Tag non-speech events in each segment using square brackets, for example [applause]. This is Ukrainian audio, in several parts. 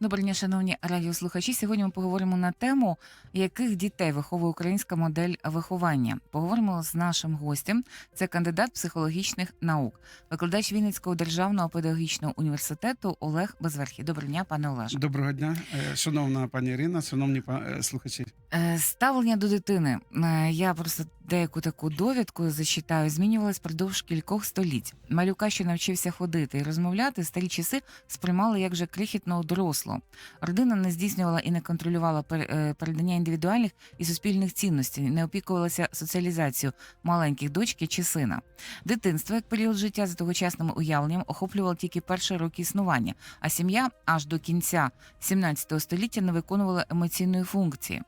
Доброго дня, шановні радіослухачі. Сьогодні ми поговоримо на тему, яких дітей виховує українська модель виховання. Поговоримо з нашим гостем. Це кандидат психологічних наук, викладач Вінницького державного педагогічного університету Олег Безверхій. Доброго дня, пане Олеже. Доброго дня, Е, шановна пані Ірина, шановні е, слухачі. Е, Ставлення до дитини. Я просто деяку таку довідку зачитаю. Змінювалось впродовж кількох століть. Малюка, що навчився ходити і розмовляти, старі часи сприймали як вже крихітного дорослого. Родина не здійснювала і не контролювала е, передання індивідуальних і суспільних цінностей, не опікувалася соціалізацією маленьких дочки чи сина. Дитинство, як період життя за тогочасним уявленням, охоплювало тільки перші роки існування, а сім'я аж до кінця 17 століття не виконувала емоційної функції.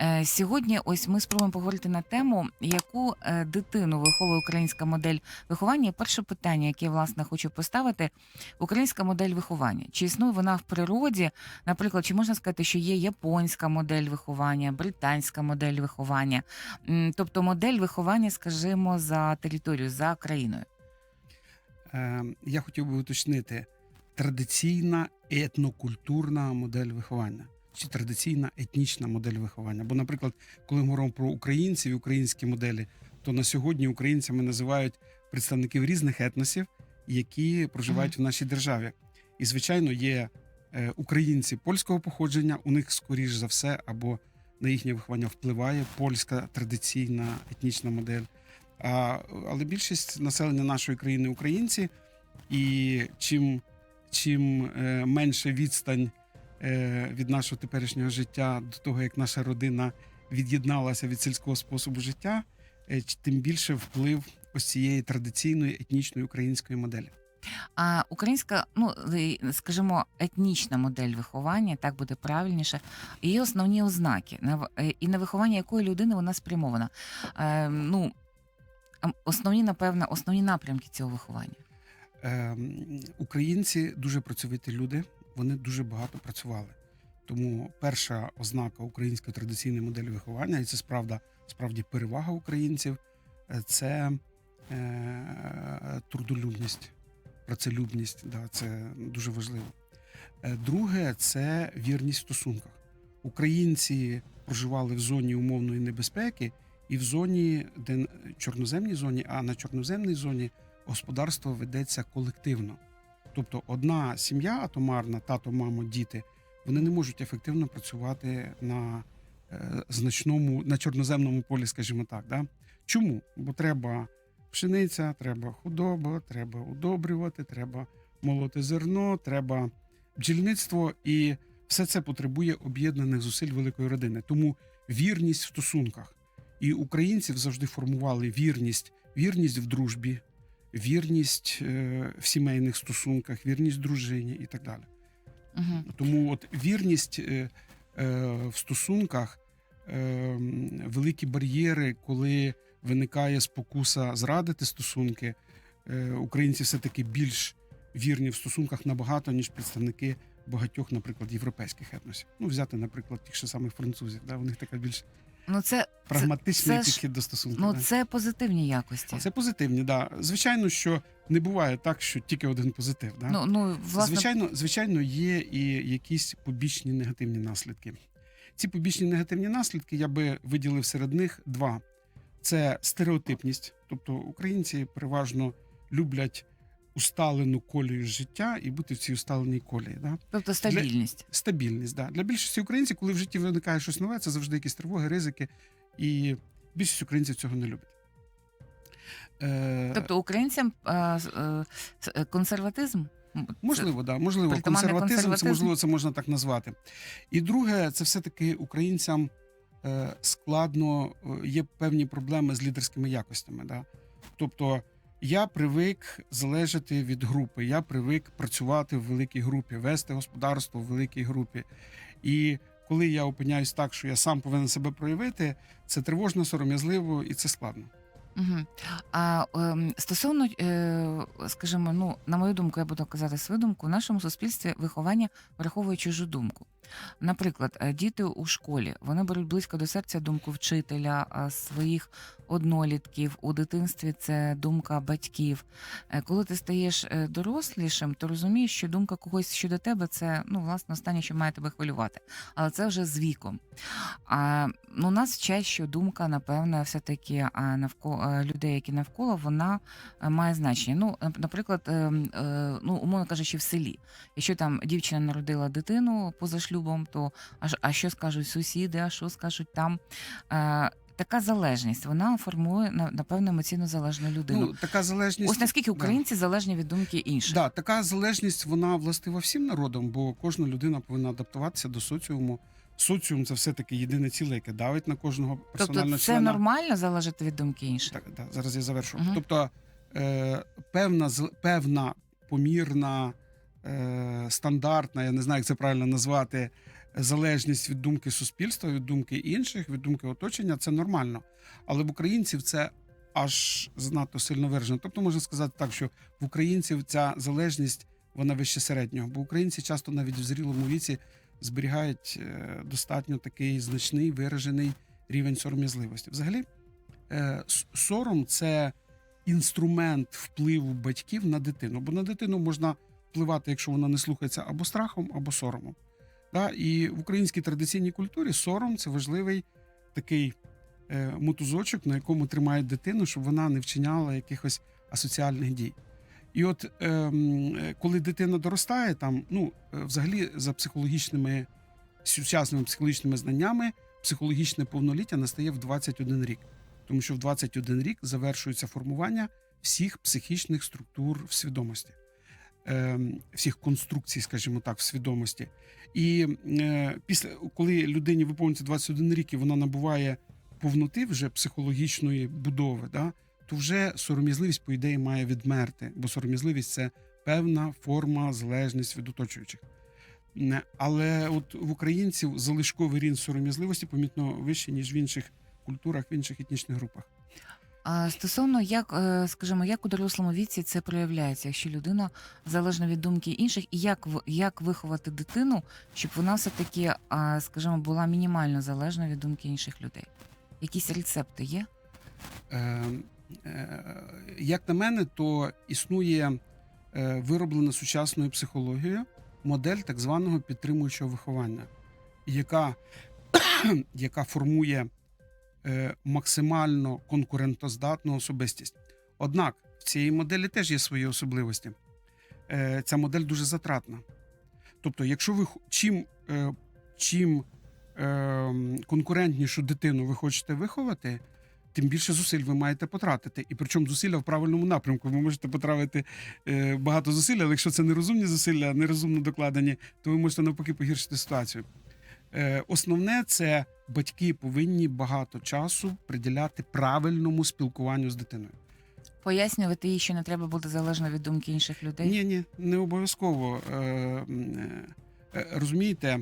Е, Сьогодні ось ми спробуємо поговорити на тему, яку е, дитину виховує українська модель виховання. І перше питання, яке я власне хочу поставити: українська модель виховання. Чи існує вона в природі? Наприклад, чи можна сказати, що є японська модель виховання, британська модель виховання, тобто модель виховання, скажімо, за територію, за країною. Е, Я хотів би уточнити традиційна етнокультурна модель виховання чи традиційна етнічна модель виховання. Бо, наприклад, коли ми говоримо про українців і українські моделі, то на сьогодні українцями називають представників різних етносів, які проживають в нашій державі. І, звичайно, є е, українці польського походження, у них скоріш за все або на їхнє виховання впливає польська традиційна етнічна модель. А, але більшість населення нашої країни українці, і чим, чим е, менше відстань від нашого теперішнього життя до того, як наша родина від'єдналася від сільського способу життя, е, тим більше вплив ось цієї традиційної етнічної української моделі. А українська, ну е, скажімо, етнічна модель виховання, так буде правильніше, її основні ознаки, на е, і на виховання якої людини вона спрямована. Е, ну, основні, напевно, основні напрямки цього виховання. Ем, Українці дуже працьовиті люди, вони дуже багато працювали. Тому перша ознака української традиційної моделі виховання, і це справда, справді перевага українців, е, це е, трудолюбність, працелюбність. Да, це дуже важливо. Е, Друге це вірність в стосунках. Українці проживали в зоні умовної небезпеки і в зоні, де чорноземній зоні, а на чорноземній зоні господарство ведеться колективно. Тобто одна сім'я атомарна, тато, мамо, діти, вони не можуть ефективно працювати на е, значному, на чорноземному полі, скажімо так. Да? Чому? Бо треба пшениця, треба худоба, треба удобрювати, треба молоти зерно, треба бджільництво, і все це потребує об'єднаних зусиль великої родини. Тому вірність в стосунках. І українців завжди формували вірність, вірність в дружбі, вірність е, в сімейних стосунках, вірність дружині і так далі. Угу. Тому от вірність е, е, в стосунках, великі бар'єри, коли виникає спокуса зрадити стосунки, українці все-таки більш вірні в стосунках набагато, ніж представники багатьох, наприклад, європейських етносів. Ну, взяти, наприклад, тих же самих французів. Да? У них така більш Ну, це, прагматичний це підхід до стосунків. ну, да. це позитивні якості. Це позитивні, да. Звичайно, що не буває так, що тільки один позитив. Да? Ну, ну, власне, Звичайно, звичайно, є і якісь побічні негативні наслідки. Ці побічні негативні наслідки я би виділив серед них два: це стереотипність, тобто українці переважно люблять усталену колію життя і бути в цій усталеній колії. Да? тобто стабільність. Стабільність. Да. Для більшості українців, коли в житті виникає щось нове, це завжди якісь тривоги, ризики, і більшість українців цього не любить. Е, Тобто українцям е, е, консерватизм. Можливо, да, можливо, притаманний консерватизм, це можливо, це можна так назвати. І друге, це все-таки українцям складно, є певні проблеми з лідерськими якостями. Да? Тобто я привик залежати від групи, я привик працювати в великій групі, вести господарство в великій групі. І коли я опиняюсь так, що я сам повинен себе проявити, це тривожно, сором'язливо і це складно. Угу. А ем, стосовно, е, скажімо, ну на мою думку, я буду казати свою думку, в нашому суспільстві виховання враховує чужу думку. Наприклад, е, діти у школі вони беруть близько до серця думку вчителя, своїх однолітків. У дитинстві це думка батьків. Е, Коли ти стаєш е, дорослішим, то розумієш, що думка когось щодо тебе це ну, власне останнє, що має тебе хвилювати. Але це вже з віком. А ну, нас вчать, що думка, напевно, все-таки навколо людей, які навколо, вона має значення. Ну, наприклад, е, м, е, ну, умовно кажучи, в селі. Якщо там дівчина народила дитину поза шлюбом, то а, а що скажуть сусіди, а що скажуть там. Е, така залежність вона формує на- напевно емоційно залежну людину. Ну, така залежність. Ось наскільки Да. українці залежні від думки інших. Да, така залежність вона властива всім народам, бо кожна людина повинна адаптуватися до соціуму. Соціум це все-таки єдине ціле, яке давить на кожного персонально тобто це члена. нормально залежати від думки інших. Так, так, зараз я завершу. Мгм. Тобто е, певна, певна помірна, е, стандартна, я не знаю, як це правильно назвати, залежність від думки суспільства, від думки інших, від думки оточення це нормально. Але в українців це аж занадто сильно виражено. Тобто можна сказати так, що в українців ця залежність вона вище середнього, бо українці часто навіть в зрілому віці зберігають е, достатньо такий значний виражений рівень сором'язливості. Взагалі, е, сором це інструмент впливу батьків на дитину. Бо на дитину можна впливати, якщо вона не слухається або страхом, або соромом. Да? І в українській традиційній культурі сором це важливий такий е, мотузочок, на якому тримають дитину, щоб вона не вчиняла якихось асоціальних дій. І от ем, е, коли дитина доростає, там, ну, е, взагалі, за психологічними сучасними психологічними знаннями, психологічне повноліття настає в 21 рік. Тому що в 21 рік завершується формування всіх психічних структур в свідомості, всіх конструкцій, скажімо так, в свідомості. І е, після, коли людині виповнюється 21 рік і вона набуває повноти вже психологічної будови, да, то вже сором'язливість, по ідеї, має відмерти, бо сором'язливість це певна форма залежність від оточуючих. Але от в українців залишковий рівень сором'язливості помітно вищий, ніж в інших культурах, в інших етнічних групах. Стосовно як, е, скажімо, як у дорослому віці це проявляється, якщо людина залежна від думки інших, і як як виховати дитину, щоб вона все таки, скажімо, була мінімально залежна від думки інших людей? Якісь рецепти є? Е, е, як на мене, то існує е, вироблена сучасною психологією модель так званого підтримуючого виховання, яка, [clears throat] яка формує максимально конкурентоздатну особистість. Однак в цій моделі теж є свої особливості. Е, Ця модель дуже затратна. Тобто, якщо ви чим, е, чим е, конкурентнішу дитину ви хочете виховати, тим більше зусиль ви маєте потратити. І причому зусилля в правильному напрямку. Ви можете потратити е, багато зусиль, але якщо це нерозумні зусилля, нерозумно докладені, то ви можете навпаки погіршити ситуацію. Е, основне це батьки повинні багато часу приділяти правильному спілкуванню з дитиною. Пояснювати їй, що не треба бути залежно від думки інших людей? Ні, ні, не обов'язково. Е, е, розумієте,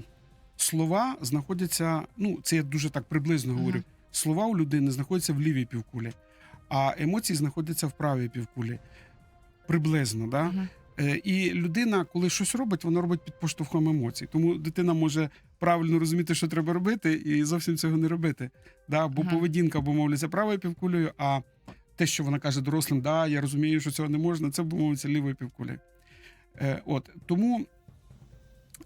слова знаходяться. Ну, це я дуже так приблизно говорю. Слова у людини знаходяться в лівій півкулі, а емоції знаходяться в правій півкулі. Приблизно, да? Мгм. Е, І людина, коли щось робить, вона робить під поштовхом емоцій. Тому дитина може правильно розуміти, що треба робити, і зовсім цього не робити. Да? Бо Ага. поведінка обумовлюється правою півкулею, а те, що вона каже дорослим, да, я розумію, що цього не можна, це обумовлюється лівою півкулею. Е, от, тому,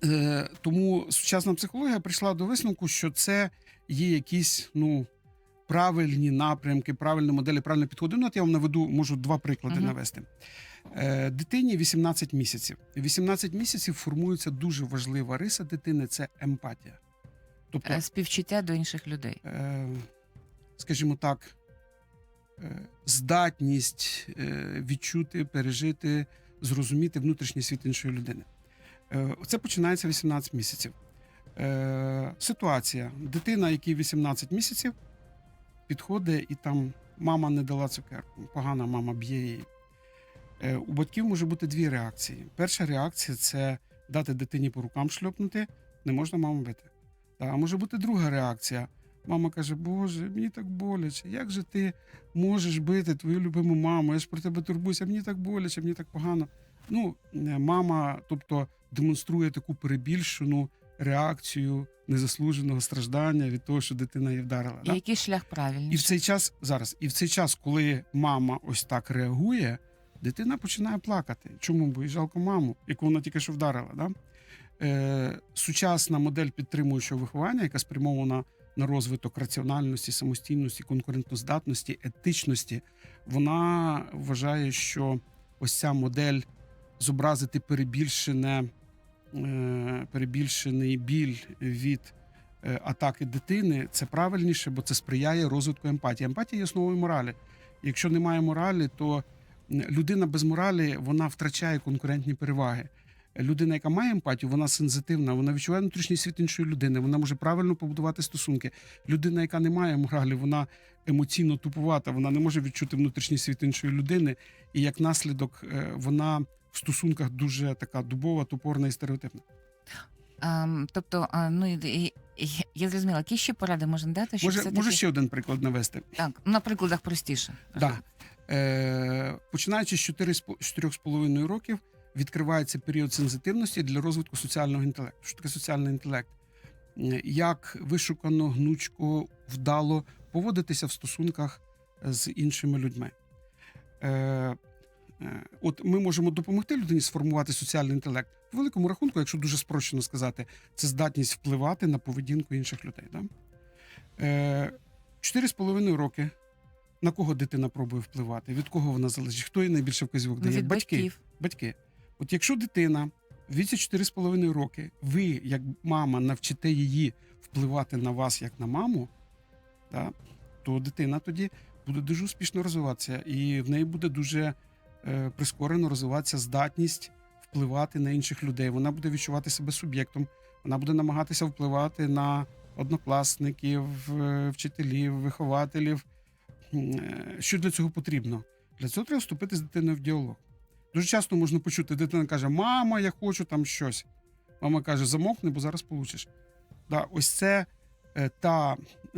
е, тому сучасна психологія прийшла до висновку, що це є якісь ну, правильні напрямки, правильні моделі, правильні підходи. Ну, от я вам наведу, можу два приклади Мгм. навести. Е, Дитині 18 місяців. 18 місяців формується дуже важлива риса дитини це емпатія. Тобто, Е, Співчуття до інших людей. е, скажімо так, е, здатність е, відчути, пережити, зрозуміти внутрішній світ іншої людини. Це починається 18 місяців. Ситуація. Дитина, якій 18 місяців, підходить і там мама не дала цукерку, погана мама б'є її. Е, У батьків може бути дві реакції. Перша реакція це дати дитині по рукам шльопнути, не можна маму бити. А може бути друга реакція. Мама каже: Боже, мені так боляче. Як же ти можеш бити твою любиму маму? Я ж про тебе турбуюся, мені так боляче, мені так погано. Ну, е, мама, тобто, демонструє таку перебільшену реакцію незаслуженого страждання від того, що дитина її вдарила. І Да? який шлях І в цей час зараз, і в цей час, коли мама ось так реагує, дитина починає плакати. Чому? Бо їй жалко маму, яку вона тільки що вдарила. Да? Е, сучасна модель підтримуючого виховання, яка спрямована на розвиток раціональності, самостійності, конкурентоздатності, етичності, вона вважає, що ось ця модель зобразити перебільшене, перебільшений біль від е, атаки дитини, це правильніше, бо це сприяє розвитку емпатії. Емпатія є основою моралі. Якщо немає моралі, то людина без моралі вона втрачає конкурентні переваги. Людина, яка має емпатію, вона сензитивна, вона відчуває внутрішній світ іншої людини, вона може правильно побудувати стосунки. Людина, яка не має моралі, вона емоційно тупувата, вона не може відчути внутрішній світ іншої людини, і як наслідок е, вона в стосунках дуже така дубова, тупорна і стереотипна. Тобто, а, ну і, і, я зрозуміла, які ще поради можна дати, щоб Може, все-таки... може ще один приклад навести. так, на прикладах простіше. Да. Е, починаючи з 4,5 років відкривається період сензитивності для розвитку соціального інтелекту. Що таке соціальний інтелект? Е, Як вишукано, гнучко, вдало поводитися в стосунках з іншими людьми. Е, От ми можемо допомогти людині сформувати соціальний інтелект. В великому рахунку, якщо дуже спрощено сказати, це здатність впливати на поведінку інших людей. Да? Е, Чотири з половиною роки на кого дитина пробує впливати? Від кого вона залежить? Хто їй найбільше вказівок дає? від Батьки. батьків. Батьки. От якщо дитина в віці 4,5 роки, ви, як мама, навчите її впливати на вас як на маму, да, то дитина тоді буде дуже успішно розвиватися, і в неї буде дуже е, прискорено розвиватися здатність впливати на інших людей. Вона буде відчувати себе суб'єктом, вона буде намагатися впливати на однокласників, е, вчителів, вихователів. Е, Що для цього потрібно? Для цього треба вступити з дитиною в діалог. Дуже часто можна почути, дитина каже: Мама, я хочу там щось. Мама каже, замовкни, бо зараз получиш. Да, ось це е, та,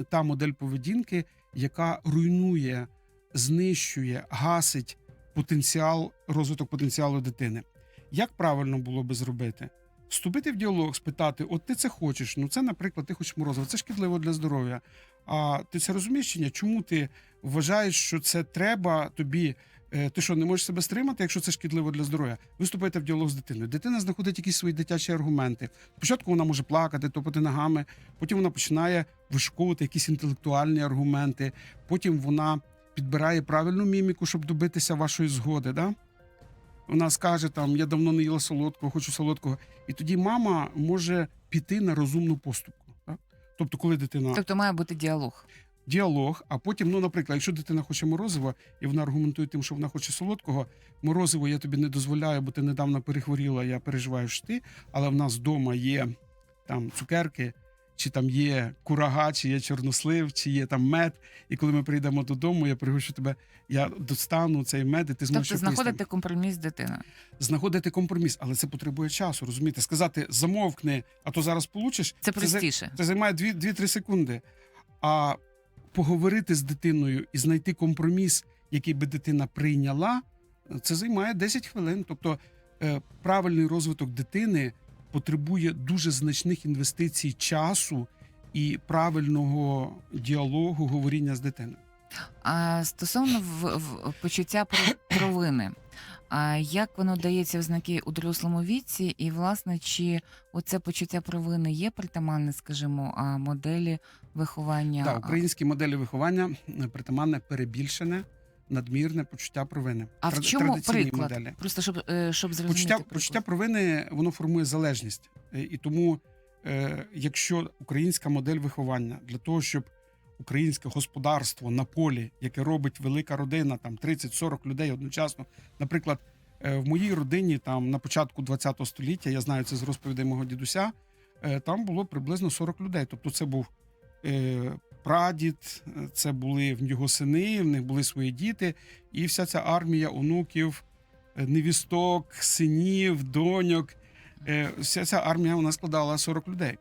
та модель поведінки, яка руйнує, знищує, гасить потенціал, розвиток потенціалу дитини. Як правильно було би зробити? Вступити в діалог, спитати: от ти це хочеш? Ну, це, наприклад, ти хочеш морозиво, це шкідливо для здоров'я. А ти це розумієш чи ні? Чому ти вважаєш, що це треба тобі? Е, Ти що, не можеш себе стримати, якщо це шкідливо для здоров'я? Ви вступаєте в діалог з дитиною. Дитина знаходить якісь свої дитячі аргументи. Спочатку вона може плакати, топати ногами, потім вона починає вишуковувати якісь інтелектуальні аргументи, потім вона підбирає правильну міміку, щоб добитися вашої згоди. Да? Вона скаже там: я давно не їла солодкого, хочу солодкого. І тоді мама може піти на розумну поступку. Так? Тобто, коли дитина Тобто має бути діалог. діалог, а потім, ну, наприклад, якщо дитина хоче морозиво, і вона аргументує тим, що вона хоче солодкого, морозиво я тобі не дозволяю, бо ти недавно перехворіла, я переживаю що ти, але в нас вдома є там цукерки, чи там є курага, чи є чорнослив, чи є там мед. І коли ми прийдемо додому, я пригощу тебе, я достану цей мед, і ти зможеш Тобто якось там знаходити компроміс з дитиною. знаходити компроміс, але це потребує часу, розумієте? Сказати замовкни, а то зараз получиш. Це простіше. це займає 2-3 секунди. А поговорити з дитиною і знайти компроміс, який би дитина прийняла, це займає 10 хвилин. Тобто е, правильний розвиток дитини потребує дуже значних інвестицій часу і правильного діалогу, говоріння з дитиною. А стосовно в, в почуття про- провини, а як воно дається в знаки у дорослому віці, і власне чи оце почуття провини є притаманне, скажімо, а, моделі виховання? Так, українські моделі виховання притаманне перебільшене, надмірне почуття провини. А в чому приклад? моделі. Просто щоб, е, щоб зрозуміти. Почуття, приклад. почуття провини воно формує залежність. Е, І тому, е, якщо українська модель виховання для того, щоб українське господарство на полі, яке робить велика родина, там 30-40 людей одночасно, наприклад, в моїй родині там на початку ХХ століття, я знаю це з розповідей мого дідуся, там було приблизно 40 людей. Тобто, це був прадід, це були в нього сини, в них були свої діти, і вся ця армія онуків, е, невісток, синів, доньок. Е, Вся ця армія вона складала 40 людей.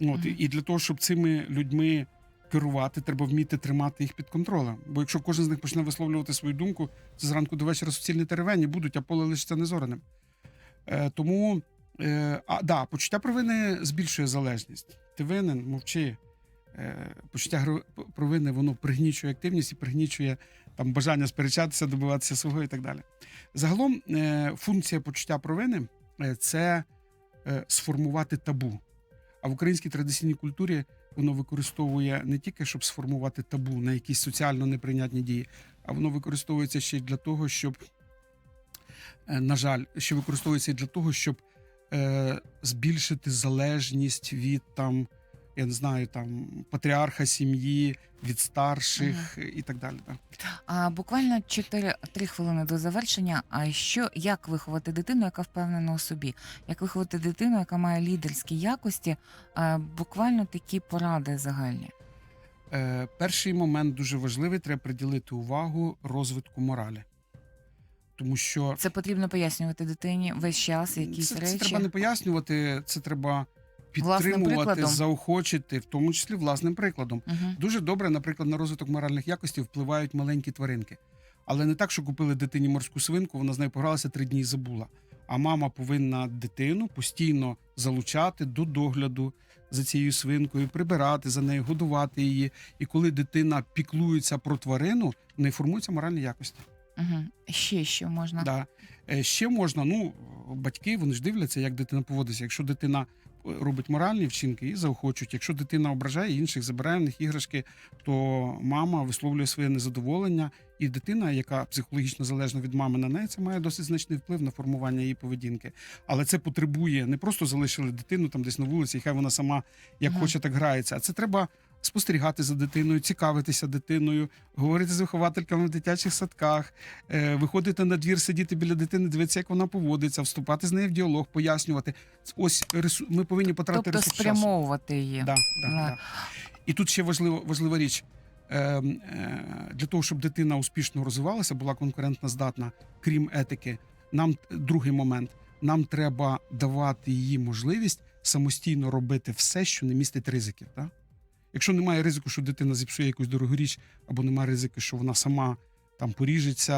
От, і для того, щоб цими людьми керувати, треба вміти тримати їх під контролем. Бо якщо кожен з них почне висловлювати свою думку, це зранку до вечора суцільні теревені будуть, а поле лишиться незореним. Е, тому Е, а да, почуття провини збільшує залежність. Ти винен, мовчи. Е, почуття провини воно пригнічує активність і пригнічує там бажання сперечатися, добиватися свого і так далі. Загалом, е, функція почуття провини е, це сформувати табу. А в українській традиційній культурі воно використовує не тільки щоб сформувати табу на якісь соціально неприйнятні дії, а воно використовується ще й для того, щоб, на жаль, що використовується і для того, щоб збільшити залежність від там, я не знаю, там патріарха сім'ї, від старших і так далі. Да. А буквально 4-3 хвилини до завершення. А що як виховати дитину, яка впевнена у собі? Як виховати дитину, яка має лідерські якості? А, буквально такі поради загальні. Е, перший момент дуже важливий: треба приділити увагу розвитку моралі. Тому що Це потрібно пояснювати дитині весь час, якісь це, речі. це треба не пояснювати, це треба підтримувати, заохочити, в тому числі власним прикладом. Угу. Дуже добре, наприклад, на розвиток моральних якостей впливають маленькі тваринки. Але не так, що купили дитині морську свинку, вона з нею погралася три дні і забула. А мама повинна дитину постійно залучати до догляду за цією свинкою, прибирати за нею, годувати її. І коли дитина піклується про тварину, в неї формуються моральні якості. Угу. Ще що можна? Да. Е, Ще можна, ну, батьки вони ж дивляться, як дитина поводиться. Якщо дитина робить моральні вчинки і заохочують. Якщо дитина ображає інших, забирає в них іграшки, то мама висловлює своє незадоволення, і дитина, яка психологічно залежна від мами на неї, це має досить значний вплив на формування її поведінки. Але це потребує не просто залишили дитину там десь на вулиці, і хай вона сама як Ага. хоче, так грається. А це треба. Спостерігати за дитиною, цікавитися дитиною, говорити з виховательками в дитячих садках, е, виходити на двір, сидіти біля дитини, дивитися, як вона поводиться, вступати з нею в діалог, пояснювати. Ось ми повинні потратити Тобто ресурс часу. спрямовувати її. Да, да, Да. да. І тут ще важлива, важлива річ. Е, е, для того, щоб дитина успішно розвивалася, була конкурентно здатна, крім етики, нам другий момент. Нам треба давати їй можливість самостійно робити все, що не містить ризиків. Так? Якщо немає ризику, що дитина зіпсує якусь дорогу річ, або немає ризику, що вона сама там поріжеться,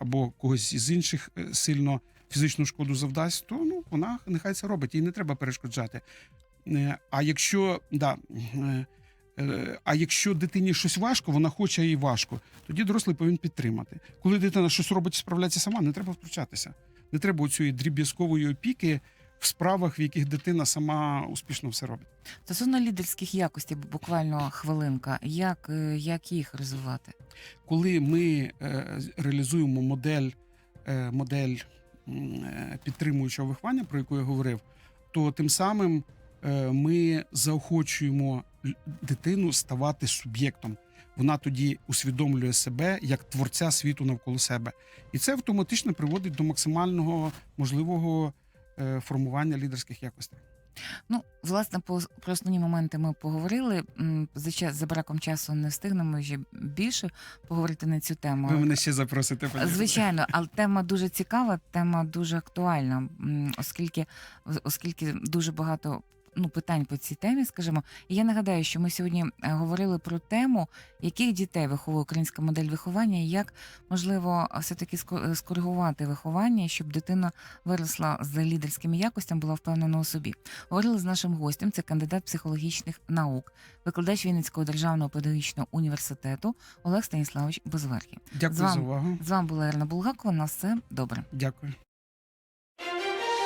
або когось із інших е, сильно фізичну шкоду завдасть, то ну вона нехай це робить, їй не треба перешкоджати. Е, А якщо да, е, а якщо дитині щось важко, вона хоче їй важко, тоді дорослий повинен підтримати. Коли дитина щось робить і справляється сама, не треба втручатися. Не треба цієї дріб'язкової опіки в справах, в яких дитина сама успішно все робить. Стосовно лідерських якостей, буквально хвилинка. Як, е, як їх розвивати? Коли ми е, реалізуємо модель, е, модель підтримуючого виховання, про яку я говорив, то тим самим ми заохочуємо дитину ставати суб'єктом. Вона тоді усвідомлює себе як творця світу навколо себе, і це автоматично приводить до максимального можливого формування лідерських якостей. Ну, власне, по, про основні моменти ми поговорили. За, час, за браком часу не встигнемо ще більше поговорити на цю тему. Ви мене ще запросите. Подивити. Звичайно, але тема дуже цікава, тема дуже актуальна, оскільки, оскільки дуже багато ну, питань по цій темі, скажімо. І я нагадаю, що ми сьогодні е, говорили про тему, яких дітей виховує українська модель виховання, і як можливо все-таки е, скоригувати виховання, щоб дитина виросла з лідерськими якостями, була впевнена у собі. Говорили з нашим гостем, це кандидат психологічних наук, викладач Вінницького державного педагогічного університету Олег Станіславович Безверхий. Дякую з за увагу. З вами була Ірина Булгакова. На все добре. Дякую.